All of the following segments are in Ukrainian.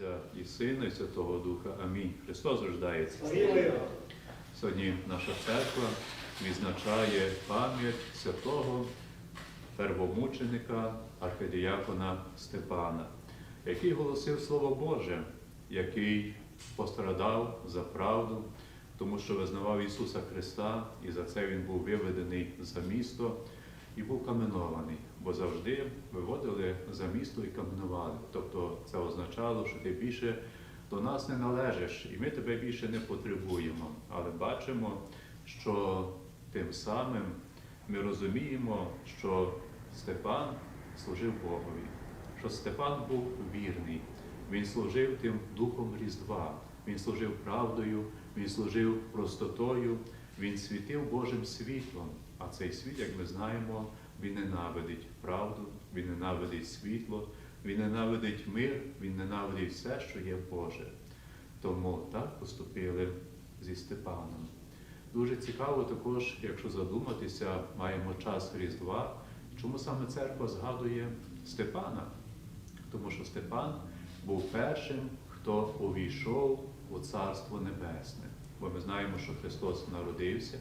Отця і Сина, і Святого Духа. Амінь. Христос рождається. Сьогодні наша церква відзначає пам'ять святого первомученика архидіякона Степана, який голосив Слово Боже, який пострадав за правду, тому що визнавав Ісуса Христа, і за це Він був виведений за місто і був каменований, бо завжди виводили за місто і каменували. Тобто це означало, що ти більше до нас не належиш, і ми тебе більше не потребуємо. Але бачимо, що тим самим ми розуміємо, що Степан служив Богові, що Степан був вірний, він служив тим духом Різдва, він служив правдою, він служив простотою, він світив Божим світлом. А цей світ, як ми знаємо, він ненавидить правду, він ненавидить світло, він ненавидить мир, він ненавидить все, що є Боже. Тому так поступили зі Степаном. Дуже цікаво також, якщо задуматися, маємо час Різдва. Чому саме церква згадує Степана? Тому що Степан був першим, хто увійшов у Царство Небесне. Бо ми знаємо, що Христос народився,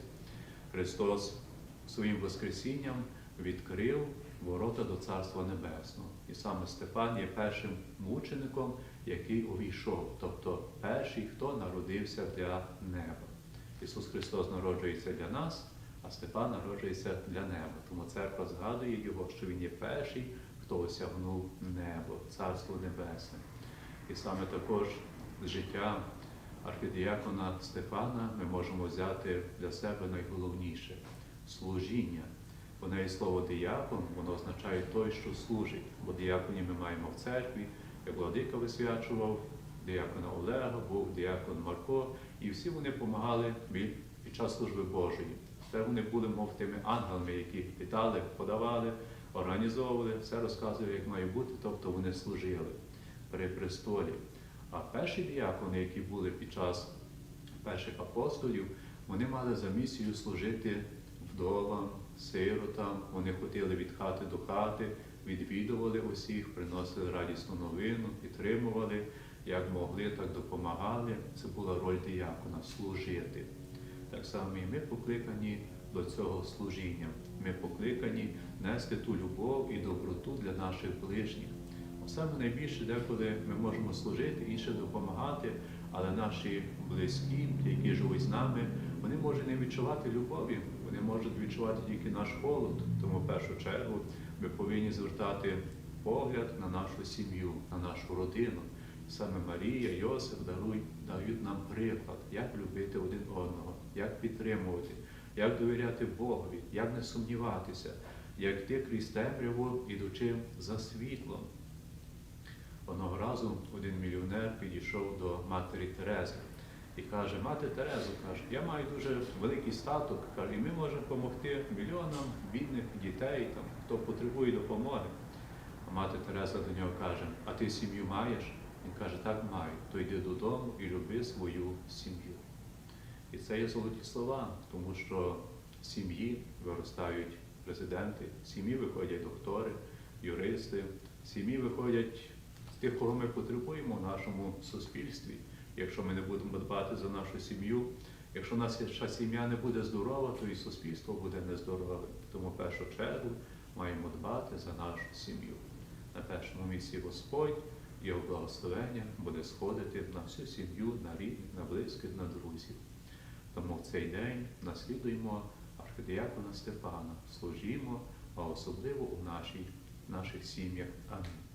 Христос своїм Воскресінням відкрив ворота до Царства Небесного. І саме Степан є першим мучеником, який увійшов, тобто перший, хто народився для неба. Ісус Христос народжується для нас, а Степан народжується для неба. Тому церква згадує його, що він є перший, хто осягнув небо, Царство Небесне. І саме також життя архідіякона Стефана ми можемо взяти для себе найголовніше служіння. Бо неї слово діякон, воно означає той, що служить. Бо діяконів ми маємо в церкві, як владика висвячував, діякона Олега, був діякон Марко, і всі вони допомагали під час служби Божої. Це вони були, мов тими ангелами, які вітали, подавали, організовували, все розказували, як має бути, тобто вони служили при престолі. А перші діякони, які були під час перших апостолів, вони мали за місію служити вдовам, сиротам, вони ходили від хати до хати, відвідували усіх, приносили радісну новину, підтримували, як могли, так допомагали. Це була роль діякона служити. Так само і ми покликані до цього служіння. Ми покликані нести ту любов і доброту для наших ближніх. Саме найбільше, деколи ми можемо служити, інше допомагати, але наші близькі, які живуть з нами, вони можуть не відчувати любові, вони можуть відчувати тільки наш холод. Тому в першу чергу ми повинні звертати погляд на нашу сім'ю, на нашу родину. Саме Марія, Йосиф дарують, дають нам приклад, як любити один одного, як підтримувати, як довіряти Богові, як не сумніватися, як йти крізь темряву, ідучи за світлом. Одного разу один мільйонер підійшов до матері Терези і каже, мати Терезо, каже, я маю дуже великий статок, каже, і ми можемо допомогти мільйонам бідних дітей, там, хто потребує допомоги. А мати Тереза до нього каже, а ти сім'ю маєш? Він каже, так маю, то йди додому і люби свою сім'ю. І це є золоті слова, тому що сім'ї виростають президенти, сім'ї виходять доктори, юристи, сім'ї виходять тих, кого ми потребуємо в нашому суспільстві. Якщо ми не будемо дбати за нашу сім'ю, якщо наша сім'я не буде здорова, то і суспільство буде нездорове. Тому в першу чергу маємо дбати за нашу сім'ю. На першому місці Господь, його благословення буде сходити на всю сім'ю, на рідних, на близьких, на друзів. Тому в цей день наслідуємо архидіякона Степана, служімо, а особливо у нашій, наших сім'ях. Амінь.